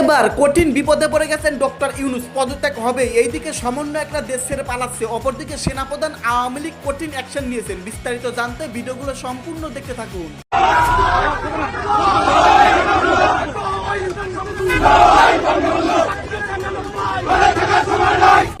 এবার কঠিন বিপদে পড়ে গেছেন ডক্টর ইউনুস। পদত্যাগ হবে এইদিকে সামান্য একটা দেশ ছেড়ে পালাচ্ছে। অপরদিকে সেনাপ্রধান আওয়ামী লীগ কঠিন অ্যাকশন নিয়েছেন। বিস্তারিত জানতে ভিডিওগুলো সম্পূর্ণ দেখতে থাকুন।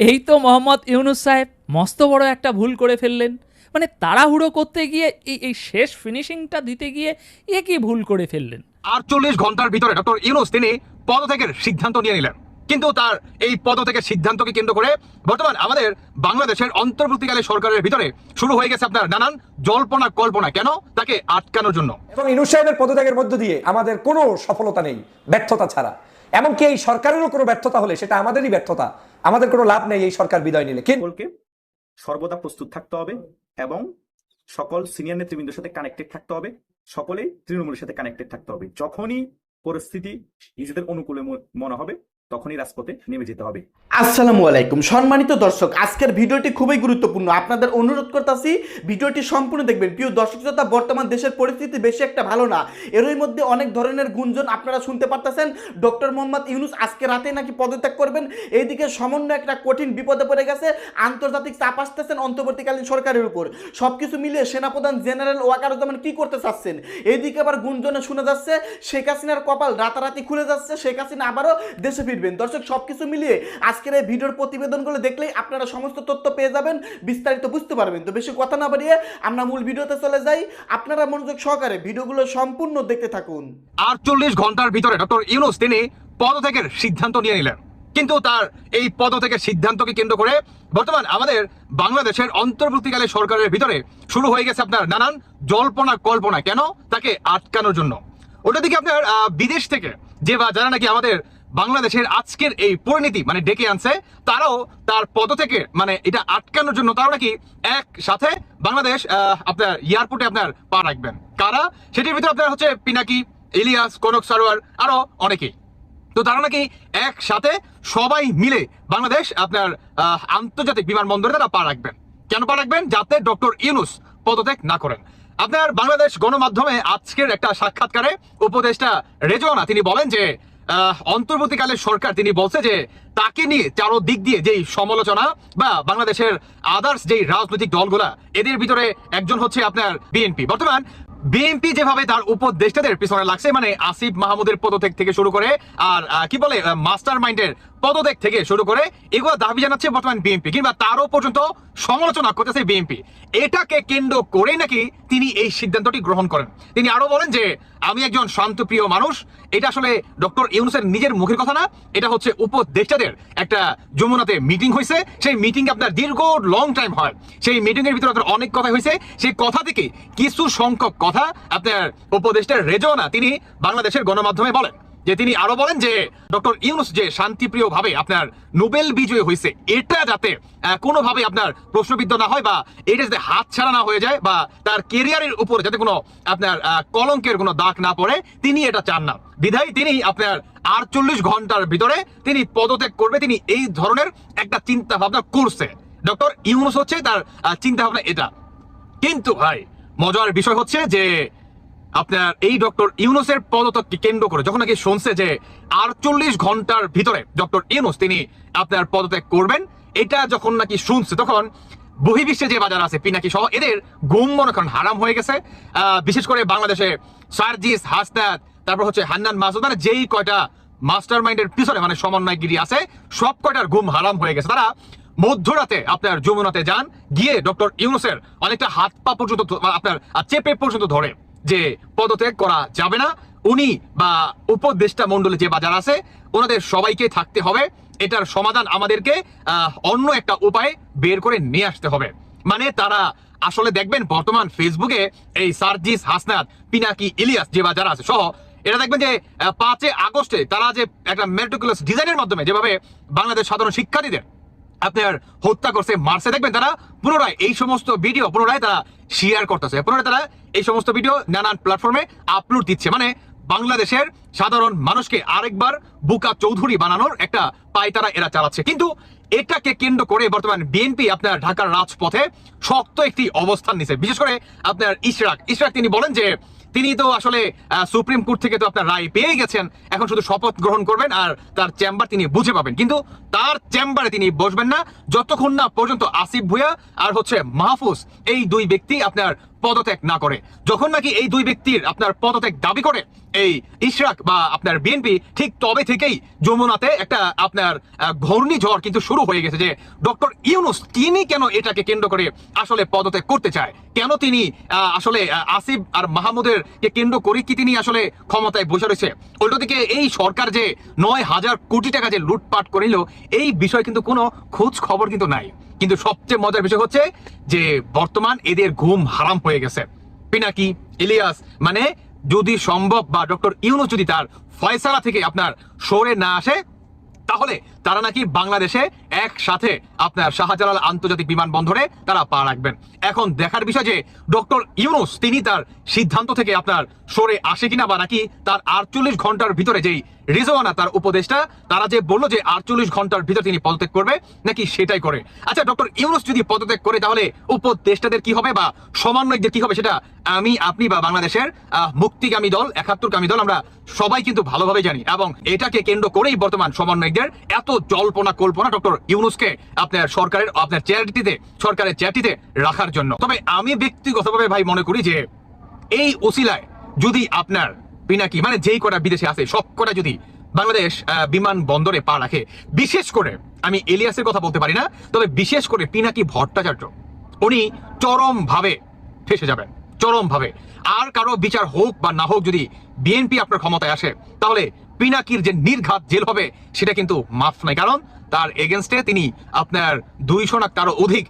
এই তো মোহাম্মদ ইউনুস সাহেব মস্ত বড় একটা ভুল করে ফেললেন। মানে তাড়াহুড়ো করতে গিয়ে এই এই শেষ ফিনিশিংটা দিতে গিয়ে এ কি ভুল করে ফেললেন? আটচল্লিশ ঘণ্টার ভিতরে ডক্টর ইউনুস তিনি পদত্যাগের সিদ্ধান্ত নিয়ে নিলেন। কিন্তু তার এই পদত্যাগের সিদ্ধান্তকে কেন্দ্র করে বর্তমান আমাদের বাংলাদেশের অন্তর্বর্তীকালে সরকারের ভিতরে শুরু হয়ে গেছে আপনার নানান জল্পনা কল্পনা। কেন? তাকে আটকানোর জন্য। এবং ইনু সাহেবের পদত্যাগের মধ্য দিয়ে আমাদের কোনো সফলতা নেই ব্যর্থতা ছাড়া। এমনকি এই সরকারেরও কোনো ব্যর্থতা হলে সেটা আমাদেরই ব্যর্থতা। আমাদের কোনো লাভ নেই এই সরকার বিদায় নিলে। কিন্তু সর্বদা প্রস্তুত থাকতে হবে এবং সকল সিনিয়র নেতৃবৃন্দের সাথে কানেক্টেড থাকতে হবে। সকলেই তৃণমূলের সাথে কানেক্টেড থাকতে হবে। যখনই পরিস্থিতি নিজেদের অনুকূলে মনে হবে। তখনই রাজপথে নেমে যেতে হবে। আসসালামু আলাইকুম। সম্মানিত দর্শক, আজকের ভিডিওটি খুবই গুরুত্বপূর্ণ। আপনাদের অনুরোধ করতেছি, ভিডিওটি সম্পূর্ণ দেখবেন। প্রিয় দর্শক শ্রোতা, বর্তমান দেশের পরিস্থিতি বেশি একটা ভালো না। এরই মধ্যে অনেক ধরনের গুঞ্জন আপনারা শুনতে পারতেছেন। ডক্টর মোহাম্মদ ইউনুস আজকে রাতে নাকি পদত্যাগ করবেন। এইদিকে সমন্বয় একটা কঠিন বিপদে পড়ে গেছে। আন্তর্জাতিক চাপ আসতেছেন অন্তর্বর্তীকালীন সরকারের উপর। সবকিছু মিলিয়ে সেনাপ্রধান জেনারেল ওয়াকারুজ্জামান কি করতে চাচ্ছেন? এইদিকে আবার গুঞ্জনে শোনা যাচ্ছে, শেখ হাসিনার কপাল রাতারাতি খুলে যাচ্ছে। শেখ হাসিনা আবারও দেশে ফিরবেন দর্শক, সবকিছু মিলিয়ে আজকের এই ভিডিওর প্রতিবেদনগুলো দেখলেই আপনারা সমস্ত তথ্য পেয়ে যাবেন, বিস্তারিত বুঝতে পারবেন। তো বেশি কথা না বাড়িয়ে আমরা মূল ভিডিওতে চলে যাই। আপনারা মনোযোগ সহকারে ভিডিওগুলো সম্পূর্ণ দেখতে থাকুন। আটচল্লিশ ঘণ্টার ভিতরে ডক্টর ইউনুস তিনি পদত্যাগের সিদ্ধান্ত নিয়ে নিলেন। কিন্তু তার এই পদত্যাগের সিদ্ধান্তকে কেন্দ্র করে বর্তমান আমাদের বাংলাদেশের অন্তর্বর্তীকালে সরকারের ভিতরে শুরু হয়ে গেছে আপনার নানান জল্পনা কল্পনা। কেন? তাকে আটকানোর জন্য। ওটা দিকে আপনার বিদেশ থেকে যে বা যারা নাকি আমাদের বাংলাদেশের আজকের এই পরিণতি মানে ডেকে আনছে, তারাও তার পদ থেকে মানে এটা আটকানোর জন্য তারা নাকি একসাথে বাংলাদেশ আপনার এয়ারপোর্টে আপনার পা রাখবেন। কারা? সেটির ভিতরে আপনার হচ্ছে পিনাকি, ইলিয়াস, কনক সারোয়ার, আরও অনেকেই। তো তারা নাকি একসাথে সবাই মিলে বাংলাদেশ আপনার আন্তর্জাতিক বিমানবন্দরে তারা পা রাখবেন। কেন পা রাখবেন? যাতে ডক্টর ইউনুস পদত্যাগ না করেন। আপনার বাংলাদেশ গণমাধ্যমে আজকের একটা সাক্ষাৎকারে উপদেষ্টা রেজওয়ানা তিনি বলেন যে অন্তর্বর্তীকালে সরকার তিনি বলছে যে তাকে নিয়ে চারো দিক দিয়ে যেই সমালোচনা বা বাংলাদেশের আদার্স যেই রাজনৈতিক দলগুলা, এদের ভিতরে একজন হচ্ছে আপনার বিএনপি বর্তমান বিএনপি যেভাবে তার উপদেষ্টাদের পিছনে লাগছে মানে আসিফ মাহমুদের পদত্যাগ থেকে শুরু করে আর কি বলে মাস্টার মাইন্ডের পদত্যাগ থেকে শুরু করে এগুলো দাবি জানাচ্ছে বর্তমান বিএনপি কিংবা তারও পর্যন্ত সমালোচনা করতেছে বিএনপি এটাকে কেন্দ্র করে নাকি তিনি এই সিদ্ধান্তটি গ্রহণ করেন। তিনি আরও বলেন যে আমি একজন শান্তপ্রিয় মানুষ, এটা আসলে ডক্টর ইউনুসের নিজের মুখের কথা না, এটা হচ্ছে উপদেষ্টাদের একটা যমুনাতে মিটিং হয়েছে। সেই মিটিং আপনার দীর্ঘ লং টাইম হয়। সেই মিটিংয়ের ভিতরে আপনার অনেক কথা হয়েছে। সেই কথা থেকে কিছু সংখ্যক কথা আপনার উপদেষ্টার রেজনা, তিনি বাংলাদেশের গণমাধ্যমে বলেন। যে তিনি আরও বলেন যে ডক্টর ইউনুস যে শান্তিপ্রিয় ভাবে আপনার নোবেল বিজয়ী হয়েছে, এটা যাতে কোনোভাবে আপনার প্রশ্নবিদ্ধ না হয় বা এটা যাতে হাত ছাড়া না হয়ে যায় বা তার কেরিয়ারের উপরে যাতে কোনো আপনার কলঙ্কের কোনো দাগ না পড়ে, তিনি এটা চান না। বিধায় তিনি আপনার আটচল্লিশ ঘণ্টার ভিতরে তিনি পদত্যাগ করবে, তিনি এই ধরনের একটা চিন্তা ভাবনা করছে। ডক্টর ইউনুস হচ্ছে তার চিন্তা ভাবনা এটা। কিন্তু ভাই, মজার বিষয় হচ্ছে যে আপনার এই ডক্টর ইউনুসের পদত্যাগকে কেন্দ্র করে যখন নাকি শুনছে যে আটচল্লিশ ঘণ্টার ভিতরে ডক্টর ইউনুস তিনি আপনার পদত্যাগ করবেন, এটা যখন নাকি শুনছে তখন বহির্বিশ্বে যে বাজার আছে, পিনাকি সহ এদের ঘুম মনে করেন হারাম হয়ে গেছে। বিশেষ করে বাংলাদেশে সার্জিস, হাসনাত, তারপর হচ্ছে হান্নান মাসুদ মানে যেই কয়টা মাস্টার মাইন্ডের পিছনে মানে সমন্বয়গিরি আছে, সব কয়টার ঘুম হারাম হয়ে গেছে। তারা মধ্যরাতে আপনার যমুনাতে যান, গিয়ে ডক্টর ইউনুসের অনেকটা হাত পা পর্যন্ত আপনার চেপে পর্যন্ত ধরে। যে পদত্যাগ করা যাবে না। উনি বা উপদেষ্টা মন্ডলে যে বাজার আছে, ওনাদের সবাইকে থাকতে হবে। এটার সমাধান আমাদেরকে অন্য একটা উপায় বের করে নিয়ে আসতে হবে। মানে তারা আসলে দেখবেন বর্তমান ফেসবুকে এই সার্জিস, হাসনাত, পিনাকি, ইলিয়াস যে বাজার আছে সহ এটা দেখবেন যে পাঁচই আগস্টে তারা যে একটা মেট্রিকুলাস ডিজাইনের মাধ্যমে যেভাবে বাংলাদেশ সাধারণ শিক্ষার্থীদের আপনার হত্যা করছে, মারছে। দেখবেন তারা পুনরায় এই সমস্ত ভিডিও পুনরায় তারা শেয়ার করতেছে। পুনরায় তারা এই সমস্ত ভিডিও নানান প্ল্যাটফর্মে আপলোড দিচ্ছে। মানে বাংলাদেশের সাধারণ মানুষকে আরেকবার বুকা চৌধুরী বানানোর একটা পায় তারা এরা চালাচ্ছে। কিন্তু এটাকে কেন্দ্র করে বর্তমান বিএনপি আপনার ঢাকার রাজপথে শক্ত একটি অবস্থান নিছে। বিশেষ করে আপনার ইশরাক। ইশরাক তিনি বলেন যে, তিনি তো আসলে সুপ্রিম কোর্ট থেকে তো আপনার রায় পেয়ে গেছেন। এখন শুধু শপথ গ্রহণ করবেন আর তার চেম্বার তিনি বুঝে পাবেন। কিন্তু তার চেম্বারে তিনি বসবেন না। যতক্ষণ না পর্যন্ত আসিফ ভুয়া আর হচ্ছে মাহফুজ, এই দুই ব্যক্তি আপনার পদত্যাগ না করে। যখন নাকি এই দুই ব্যক্তির আপনার পদত্যাগ দাবি করে, এই ইশরাক বা আপনার বিএনপি, ঠিক তবে থেকেই যমুনাতে একটা আপনার ঘূর্ণিঝড় কিন্তু শুরু হয়ে গেছে যে ডক্টর ইউনুস তিনি কেন এটাকে কেন্দ্র করে আসলে পদত্যাগ করতে চায়? কেন তিনি আসলে আসিফ আর মাহমুদের কে কেন্দ্র করে কি তিনি আসলে ক্ষমতায় বসে রয়েছে? উল্টো দিকে এই সরকার যে নয় হাজার কোটি টাকা যে লুটপাট করে নিল এই বিষয়ে কিন্তু কোনো খোঁজ খবর কিন্তু নাই। কিন্তু সবচেয়ে মজার বিষয় হচ্ছে যে বর্তমান এদের ঘুম হারাম হয়ে গেছে। পিনাকি, ইলিয়াস মানে যদি সম্ভব বা ডক্টর ইউনুস যদি তার ফয়সালা থেকে আপনার সরে না আসে, তাহলে তারা নাকি বাংলাদেশে একসাথে আপনার শাহজালাল আন্তর্জাতিক বিমানবন্দরে তারা পা রাখবেন। এখন দেখার বিষয় যে ডক্টর ইউনুস, তিনি তার সিদ্ধান্ত থেকে আপনার সরে আসে কিনা বা নাকি তার আটচল্লিশ ঘণ্টার ভিতরে যেই রিজওয়ানা, তার উপদেষ্টা, তারা যে বলল যে আটচল্লিশ ঘণ্টার ভিতরে তিনি পদত্যাগ করবে, নাকি সেটাই করে। আচ্ছা ডক্টর ইউনুস যদি পদত্যাগ করে, তাহলে উপদেষ্টাদের কি হবে বা সমন্বয়কদের কি হবে সেটা আমি, আপনি বা বাংলাদেশের মুক্তিগামী দল, একাত্তরগামী দল আমরা সবাই কিন্তু ভালোভাবে জানি। এবং এটাকে কেন্দ্র করেই বর্তমান সমন্বয়কদের এত জল্পনা কল্পনা, ডক্টর ইউনুসকে আপনার সরকারের, আপনার চ্যারিটিতে, সরকারের চ্যারিটিতে রাখার জন্য। তবে আমি ব্যক্তিগতভাবে ভাই মনে করি যে, এই ওসিলায় যদি আপনার পিনাকি মানে যেই কটা বিদেশে আছে, সব কটা যদি বাংলাদেশ বিমান বন্দরে পা রাখে, বিশেষ করে, আমি এলিয়াসের কথা বলতে পারি না, তবে বিশেষ করে পিনাকি ভট্টাচার্য, উনি চরম ভাবে ফেসে যাবেন চরম ভাবে আর কারও বিচার হোক বা না হোক, যদি বিএনপি আপনার ক্ষমতায় আসে, তাহলে পিনাকির যে নির্ঘাত জেল হবে, সেটা কিন্তু মাফ নাই কারণ তার এগেনস্টে তিনি আপনার দুইশো না তারও অধিক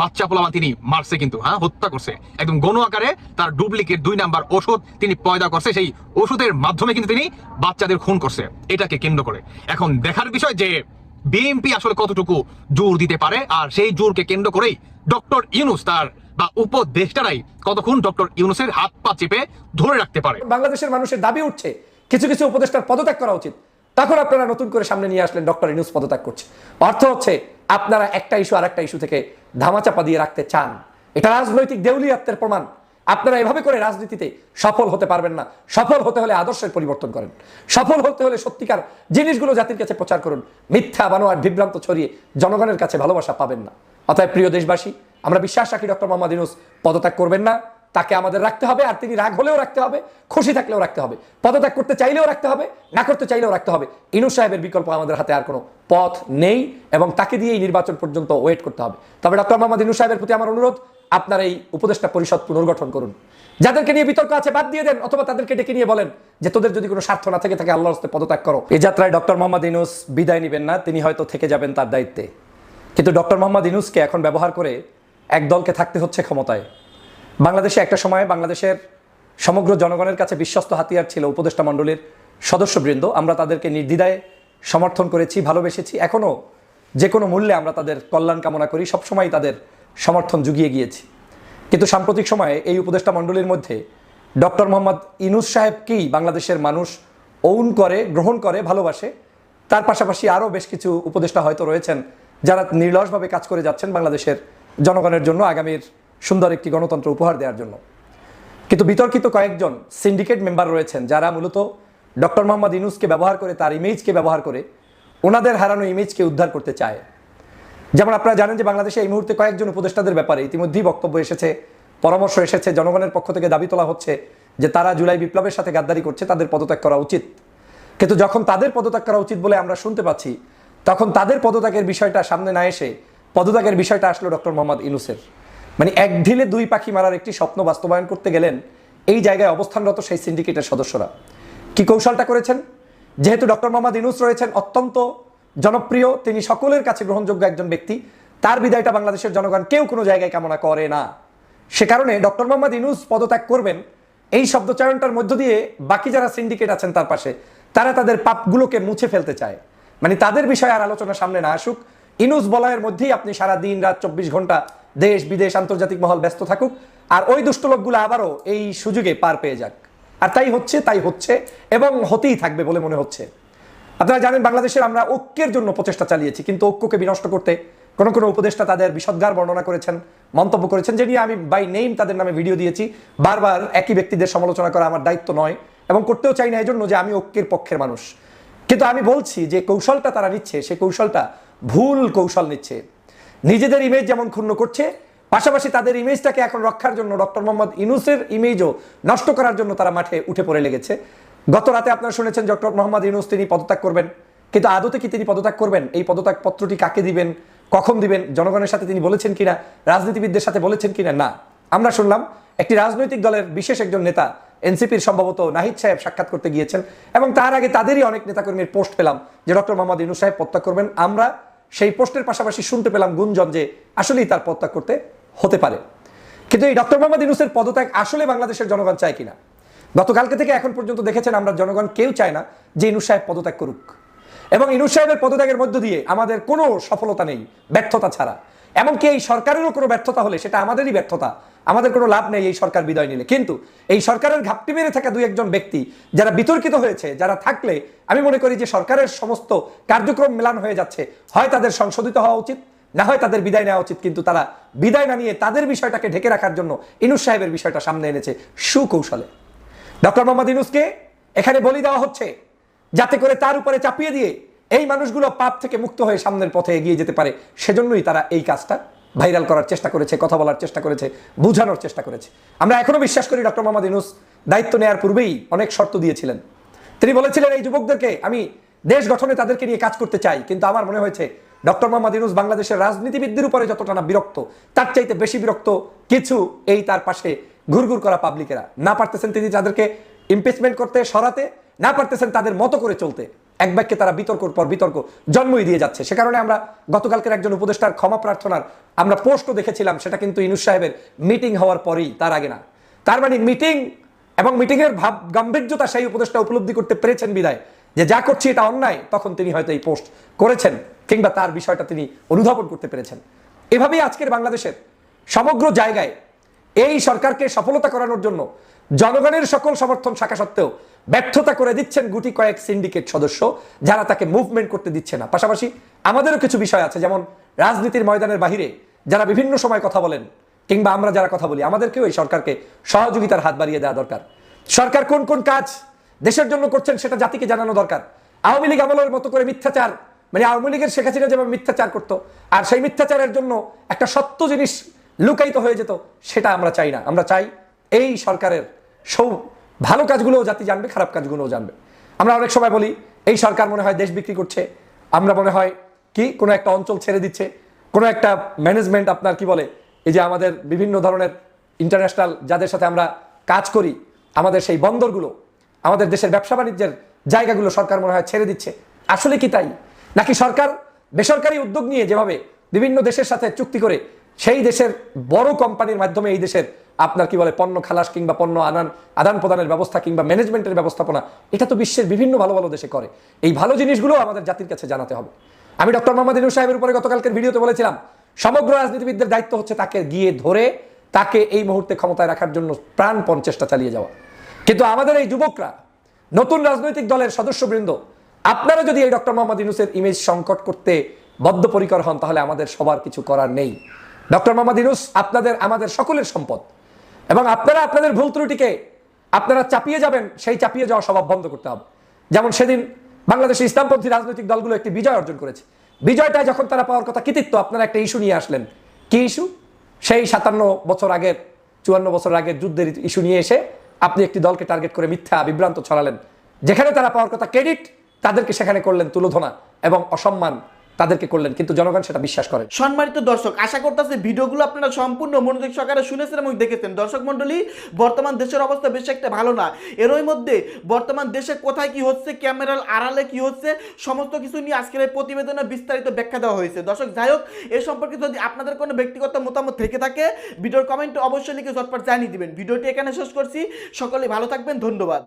বাচ্চা পোলামান তিনি মারছে কিন্তু হ্যাঁ হত্যা করছে। একদম গণ আকারে তার ডুপ্লিকেট দুই নাম্বার ওষুধ তিনি পয়দা করছে, সেই ওষুধের মাধ্যমে কিন্তু তিনি বাচ্চাদের খুন করছে, এটাকে কেন্দ্র করে। এখন দেখার বিষয় যে বিএনপি আসলে কতটুকু জোর দিতে পারে, আর সেই জোরকে কেন্দ্র করেই ডক্টর ইউনুস তার বা উপদেষ্টারাই কতক্ষণ ডক্টর ইউনুসের হাত পা চেপে ধরে রাখতে পারে। বাংলাদেশের মানুষের দাবি উঠছে কিছু কিছু উপদেষ্টার পদত্যাগ করা উচিত। তখন আপনারা নতুন করে সামনে নিয়ে আসলেন ডক্টর ইনুস পদত্যাগ করছে। অর্থ হচ্ছে আপনারা একটা ইস্যু আর একটা ইস্যু থেকে ধামাচাপা দিয়ে রাখতে চান। এটা রাজনৈতিক দেউলিয়াত্বের প্রমাণ। আপনারা এভাবে করে রাজনীতিতে সফল হতে পারবেন না। সফল হতে হলে আদর্শের পরিবর্তন করেন। সফল হতে হলে সত্যিকার জিনিসগুলো জাতির কাছে প্রচার করুন। মিথ্যা বানোয়ার বিভ্রান্ত ছড়িয়ে জনগণের কাছে ভালোবাসা পাবেন না। অতএব প্রিয় দেশবাসী, আমরা বিশ্বাস রাখি ডক্টর মোহাম্মদ ইউনুস পদত্যাগ করবেন না। তাকে আমাদের রাখতে হবে, আর তিনি রাগ হলেও রাখতে হবে, খুশি থাকলেও রাখতে হবে। পদত্যাগ করতে চাইলেও রাখতে হবে, না করতে চাইলেও রাখতে হবে। ইনু সাহেবের বিকল্প আমাদের হাতে আর কোনো পথ নেই, এবং তাকে দিয়েই নির্বাচন পর্যন্ত ওয়েট করতে হবে। তবে ডক্টর মোহাম্মদ ইনু সাহেবের প্রতি আমার অনুরোধ, আপনার এই উপদেষ্টা পরিষদ পুনর্গঠন করুন। যাদেরকে নিয়ে বিতর্ক আছে, বাদ দিয়ে দেন, অথবা তাদেরকে ডেকে নিয়ে বলেন যে তোদের যদি কোনো স্বার্থ না থেকে থাকে আল্লাহর হস্তে পদত্যাগ করো। এই যাত্রায় ডক্টর মোহাম্মদ ইনুস বিদায় নেবেন না, তিনি হয়তো থেকে যাবেন তার দায়িত্বে। কিন্তু ডক্টর মোহাম্মদ ইনুসকে এখন ব্যবহার করে এক দলকে থাকতে হচ্ছে ক্ষমতায়। বাংলাদেশে একটা সময় বাংলাদেশের সমগ্র জনগণের কাছে বিশ্বস্ত হাতিয়ার ছিল উপদেষ্টা মণ্ডলীর সদস্যবৃন্দ। আমরা তাদেরকে নির্দ্বিধায় সমর্থন করেছি, ভালোবেসেছি। এখনও যে কোনো মূল্যে আমরা তাদের কল্যাণ কামনা করি সবসময় তাদের সমর্থন জুগিয়ে গিয়েছি। কিন্তু সাম্প্রতিক সময়ে এই উপদেষ্টা মণ্ডলীর মধ্যে ডক্টর মোহাম্মদ ইনুস সাহেবকেই বাংলাদেশের মানুষ ওন করে, গ্রহণ করে, ভালোবাসে, তার পাশাপাশি আরও বেশ কিছু উপদেষ্টা হয়তো রয়েছেন যারা নির্লসভাবে কাজ করে যাচ্ছেন বাংলাদেশের জনগণের জন্য আগামীর সুন্দর একটি গণতন্ত্র উপহার দেওয়ার জন্য। কিন্তু বিতর্কিত কয়েকজন সিন্ডিকেট মেম্বার রয়েছেন, যারা মূলত ডক্টর মোহাম্মদ ইনুসকে ব্যবহার করে, তার ইমেজকে ব্যবহার করে ওনাদের হারানো ইমেজকে উদ্ধার করতে চায়। যেমন আপনারা জানেন যে বাংলাদেশে এই মুহূর্তে কয়েকজন উপদেষ্টাদের ব্যাপারে ইতিমধ্যেই বক্তব্য এসেছে, পরামর্শ এসেছে, জনগণের পক্ষ থেকে দাবি তোলা হচ্ছে যে তারা জুলাই বিপ্লবের সাথে গাদ্দারি করছে, তাদের পদত্যাগ করা উচিত। কিন্তু যখন তাদের পদত্যাগ করা উচিত বলে আমরা শুনতে পাচ্ছি, তখন তাদের পদত্যাগের বিষয়টা সামনে না এসে পদত্যাগের বিষয়টা আসলো ডক্টর মোহাম্মদ ইনুসের মানে এক ঢিলে দুই পাখি মারার একটি স্বপ্ন বাস্তবায়ন করতে গেলেন এই জায়গায় অবস্থানরত সেই সিন্ডিকেটের সদস্যরা। কি কৌশলটা করেছেন? যেহেতু ডক্টর মোহাম্মদ ইনুস রয়েছেন, অত্যন্ত জনপ্রিয়, তিনি সকলের কাছে গ্রহণযোগ্য একজন ব্যক্তি, তার বিদায়টা বাংলাদেশের জনগণ কেউ কোনো জায়গায় কামনা করে না। সে কারণে ডক্টর মোহাম্মদ ইনুস পদত্যাগ করবেন, এই শব্দচয়নটার মধ্য দিয়ে বাকি যারা সিন্ডিকেট আছেন তার পাশে, তারা তাদের পাপগুলোকে মুছে ফেলতে চায়। মানে তাদের বিষয়ে আর আলোচনা সামনে না আসুক। ইনুস বলয়ের মধ্যেই আপনি সারা দিন রাত চব্বিশ ঘণ্টা দেশ, বিদেশ, আন্তর্জাতিক মহল ব্যস্ত থাকুক। আর ওই দুষ্ট লোকগুলো আবারও এই সুযোগে পার পেয়ে যাক। আর তাই হচ্ছে তাই হচ্ছে এবং হতেই থাকবে বলে মনে হচ্ছে। আপনারা জানেন, বাংলাদেশের আমরা ঐক্যের জন্য প্রচেষ্টা চালিয়েছি, কিন্তু ঐক্যকে বিনষ্ট করতে কোনো কোনো উপদেষ্টা তাদের বিষদগার বর্ণনা করেছেন, মন্তব্য করেছেন, যে নিয়ে আমি বাই নেম তাদের নামে ভিডিও দিয়েছি। বারবার একই ব্যক্তিদের সমালোচনা করা আমার দায়িত্ব নয় এবং করতেও চাই না এই জন্য যে আমি ঐক্যের পক্ষের মানুষ। কিন্তু আমি বলছি যে কৌশলটা তারা নিচ্ছে সেই কৌশলটা ভুল কৌশল নিচ্ছে। নিজেদের ইমেজ যেমন ক্ষুণ্ণ করছে, পাশাপাশি তাদের ইমেজটাকে এখন রক্ষার জন্য ডক্টর মোহাম্মদ ইনুসের ইমেজও নষ্ট করার জন্য তারা মাঠে উঠে পড়ে লেগেছে। গত রাতে আপনারা শুনেছেন ডক্টর মোহাম্মদ ইনুস তিনি পদত্যাগ করবেন। কিন্তু আদতে কি তিনি পদত্যাগ করবেন? এই পদত্যাগ পত্রটি কাকে দিবেন? কখন দিবেন? জনগণের সাথে তিনি বলেছেন কিনা? রাজনীতিবিদদের সাথে বলেছেন কিনা? না। আমরা শুনলাম একটি রাজনৈতিক দলের বিশেষ একজন নেতা এনসিপির সম্ভবত নাহিদ সাহেব সাক্ষাৎ করতে গিয়েছেন এবং তার আগে তাদেরই অনেক নেতাকর্মীর পোস্ট পেলাম যে ডক্টর মোহাম্মদ ইনুস সাহেব পদত্যাগ করবেন। আমরা সেই প্রশ্নের পাশাপাশি শুনতে পেলাম গুঞ্জন যে আসলেই তার পদত্যাগ করতে হতে পারে। কিন্তু এই ডক্টর মোহাম্মদ ইউনুসের পদত্যাগ আসলে বাংলাদেশের জনগণ চায় কিনা? গতকালকে থেকে এখন পর্যন্ত দেখেছেন আমরা জনগণ কেউ চায় না যে ইনুস সাহেব পদত্যাগ করুক। এবং ইনুস সাহেবের পদত্যাগের মধ্য দিয়ে আমাদের কোনো সফলতা নেই ব্যর্থতা ছাড়া। এমনকি এই সরকারেরও কোনো ব্যর্থতা হলে সেটা আমাদেরই ব্যর্থতা। আমাদের কোনো লাভ নেই এই সরকার বিদায় নিলে। কিন্তু এই সরকারের ঘাপটি মেরে থাকা দুই একজন ব্যক্তি যারা বিতর্কিত হয়েছে, যারা থাকলে আমি মনে করি যে সরকারের সমস্ত কার্যক্রম মেলান হয়ে যাচ্ছে। হয় তাদের সংশোধিত হওয়া উচিত, না হয় তাদের বিদায় নেওয়া উচিত, কিন্তু তারা বিদায় না নিয়ে তাদের বিষয়টাকে ঢেকে রাখার জন্য ইনুস সাহেবের বিষয়টা সামনে এনেছে সুকৌশলে। ডক্টর মোহাম্মদ ইনুসকে এখানে বলি দেওয়া হচ্ছে, যাতে করে তার উপরে চাপিয়ে দিয়ে এই মানুষগুলো পাপ থেকে মুক্ত হয়ে সামনের পথে এগিয়ে যেতে পারে, সেজন্যই তারা এই কাজটা ভাইরাল করার চেষ্টা করেছে, কথা বলার চেষ্টা করেছে, বোঝানোর চেষ্টা করেছে। আমরা এখনও বিশ্বাস করি ডক্টর মোহাম্মদ ইনুস দায়িত্ব নেওয়ার পূর্বেই অনেক শর্ত দিয়েছিলেন। তিনি বলেছিলেন, এই যুবকদেরকে আমি দেশ গঠনে তাদেরকে নিয়ে কাজ করতে চাই, কিন্তু আমার মনে হয়েছে ডক্টর মোহাম্মদ ইনুস বাংলাদেশের রাজনীতিবিদদের উপরে যতটা না বিরক্ত, তার চাইতে বেশি বিরক্ত কিছু এই তার পাশে ঘুরঘুর করা পাবলিকেরা না পারতেছেন তিনি তাদেরকে ইমপিচমেন্ট করতে, সরাতে, না পারতেছেন তাদের মতো করে চলতে। এক বাক্যে তারা বিতর্কর পর বিতর্ক জন্মই দিয়ে যাচ্ছে। সে কারণে আমরা গতকালকের একজন উপদেষ্টার ক্ষমা প্রার্থনার আমরা পোস্টও দেখেছিলাম, সেটা কিন্তু ইনুস সাহেবের মিটিং হওয়ার পরেই, তার আগে না। তার মানে মিটিং এবং মিটিংয়ের ভাব গাম্ভীর্যতা সেই উপদেষ্টা উপলব্ধি করতে পেরেছেন বিদায়। যে যা করছি এটা অন্যায়, তখন তিনি হয়তো এই পোস্ট করেছেন কিংবা তার বিষয়টা তিনি অনুধাবন করতে পেরেছেন। এভাবেই আজকের বাংলাদেশের সমগ্র জায়গায় এই সরকারকে সফলতা করানোর জন্য জনগণের সকল সমর্থন থাকা সত্ত্বেও ব্যর্থতা করে দিচ্ছেন গুটি কয়েক সিন্ডিকেট সদস্য, যারা তাকে মুভমেন্ট করতে দিচ্ছে না। পাশাপাশি আমাদেরও কিছু বিষয় আছে, যেমন রাজনীতির ময়দানের বাহিরে যারা বিভিন্ন সময় কথা বলেন, কিংবা আমরা যারা কথা বলি, আমাদেরকেও এই সরকারকে সহযোগিতার হাত বাড়িয়ে দেওয়া দরকার। সরকার কোন কোন কাজ দেশের জন্য করছেন সেটা জাতিকে জানানো দরকার। আওয়ামী লীগ আমলের মতো করে মিথ্যাচার মানে আওয়ামী লীগের শেখ হাসিনা যেভাবে মিথ্যাচার করতো, আর সেই মিথ্যাচারের জন্য একটা সত্য জিনিস লুকায়িত হয়ে যেত, সেটা আমরা চাই না। আমরা চাই এই সরকারের সৌ ভালো কাজগুলোও জাতি জানবে, খারাপ কাজগুলোও জানবে। আমরা অনেক সময় বলি, এই সরকার মনে হয় দেশ বিক্রি করছে। আমরা মনে হয় কি, কোনো একটা অঞ্চল ছেড়ে দিচ্ছে। কোনো একটা ম্যানেজমেন্ট আপনার কি বলে, এই যে আমাদের বিভিন্ন ধরনের ইন্টারন্যাশনাল যাদের সাথে আমরা কাজ করি, আমাদের সেই বন্দরগুলো, আমাদের দেশের ব্যবসা বাণিজ্যের জায়গাগুলো সরকার মনে হয় ছেড়ে দিচ্ছে। আসলে কি তাই? নাকি সরকার বেসরকারি উদ্যোগ নিয়ে যেভাবে বিভিন্ন দেশের সাথে চুক্তি করে, সেই দেশের বড় কোম্পানির মাধ্যমে এই দেশের আপনার কি বলে পণ্য খালাস কিংবা পণ্য আদান আদান প্রদানের ব্যবস্থা কিংবা ম্যানেজমেন্টের ব্যবস্থাপনা, এটা তো বিশ্বের বিভিন্ন ভালো ভালো দেশে করে। এই ভালো জিনিসগুলো আমাদের জাতির কাছে জানাতে হবে। আমি ডক্টর মোহাম্মদ ইনু সাহেবের উপরে গতকালকের ভিডিওতে বলেছিলাম, সমগ্র রাজনীতিবিদদের দায়িত্ব হচ্ছে তাকে গিয়ে ধরে, তাকে এই মুহূর্তে ক্ষমতায় রাখার জন্য প্রাণপণ চেষ্টা চালিয়ে যাওয়া। কিন্তু আমাদের এই যুবকরা, নতুন রাজনৈতিক দলের সদস্যবৃন্দ, আপনারা যদি এই ডক্টর মোহাম্মদ ইউনুসের ইমেজ সংকট করতে বদ্ধপরিকর হন, তাহলে আমাদের সবার কিছু করার নেই। ডক্টর মোহাম্মদ ইউনুস আপনাদের, আমাদের সকলের সম্পদ। এবং আপনারা আপনাদের ভুল ত্রুটিকে আপনারা চাপিয়ে যাবেন, সেই চাপিয়ে যাওয়া স্বভাব বন্ধ করতে হবে। যেমন সেদিন বাংলাদেশের ইসলামপন্থী রাজনৈতিক দলগুলো একটি বিজয় অর্জন করেছে। বিজয়টা যখন তারা পাওয়ার কথা কৃতিত্ব, আপনারা একটা ইস্যু নিয়ে আসলেন। কি ইস্যু? সেই সাতান্ন বছর আগের, চুয়ান্ন বছর আগের যুদ্ধের ইস্যু নিয়ে এসে আপনি একটি দলকে টার্গেট করে মিথ্যা, বিভ্রান্ত ছড়ালেন। যেখানে তারা পাওয়ার কথা ক্রেডিট, তাদেরকে সেখানে করলেন তুলোধনা এবং অসম্মান। তাদেরকে করলেন, কিন্তু জনগণ সেটা বিশ্বাস করে। সম্মানিত দর্শক, আশা করতেছি ভিডিওগুলো আপনারা সম্পূর্ণ মনোযোগ সহকারে শুনেছেন এবং দেখেছেন। দর্শক মণ্ডলী, বর্তমান দেশের অবস্থা বেশ একটা ভালো না। এরই মধ্যে বর্তমান দেশে কোথায় কি হচ্ছে, ক্যামেরার আড়ালে কি হচ্ছে, সমস্ত কিছু নিয়ে আজকের এই প্রতিবেদনে বিস্তারিত ব্যাখ্যা দেওয়া হয়েছে। দর্শক, যাই হোক, এ সম্পর্কে যদি আপনাদের কোনো ব্যক্তিগত মতামত থেকে থাকে, ভিডিওর কমেন্টে অবশ্যই লিখে ঝটপট জানিয়ে দিবেন। ভিডিওটি এখানে শেষ করছি। সকলে ভালো থাকবেন, ধন্যবাদ।